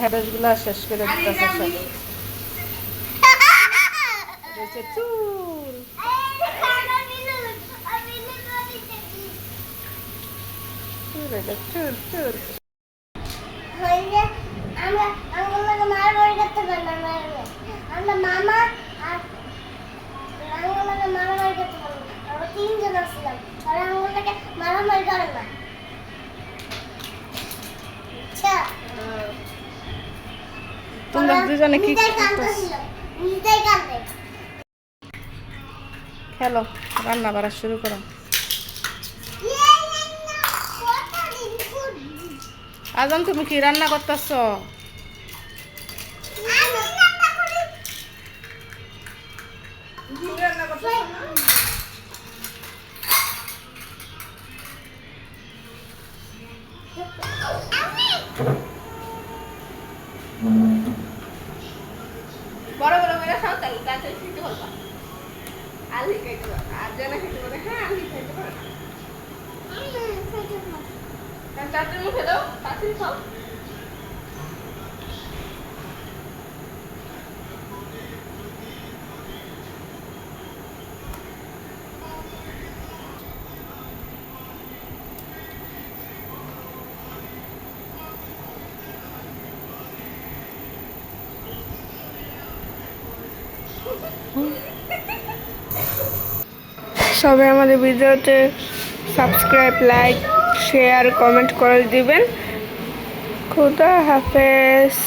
হ্যাবেসগুলো শেষ করে দিতেছে সব। চুল। চুল চুল মামা আর আমরা তিনজন আসছিলাম আর আঙ্গুলটাকে মারামারি করে না। তোমরা দুজনে কি খেলো রান্না করা শুরু করো। আজান তুমি কি রান্না করতেছ? বড় বড় করে সাঁওতাল তাহলে শিখতে খেতে পারবা আলি খাইতে পারবা আর জানা খেতে পারে হ্যাঁ আলি খাইতে পারে তাড়াতাড়ি মুখে দাও পাখির খাও। সবাই আমাদের ভিডিওতে সাবস্ক্রাইব লাইক শেয়ার কমেন্ট করে দিবেন। খুদা হাফেজ।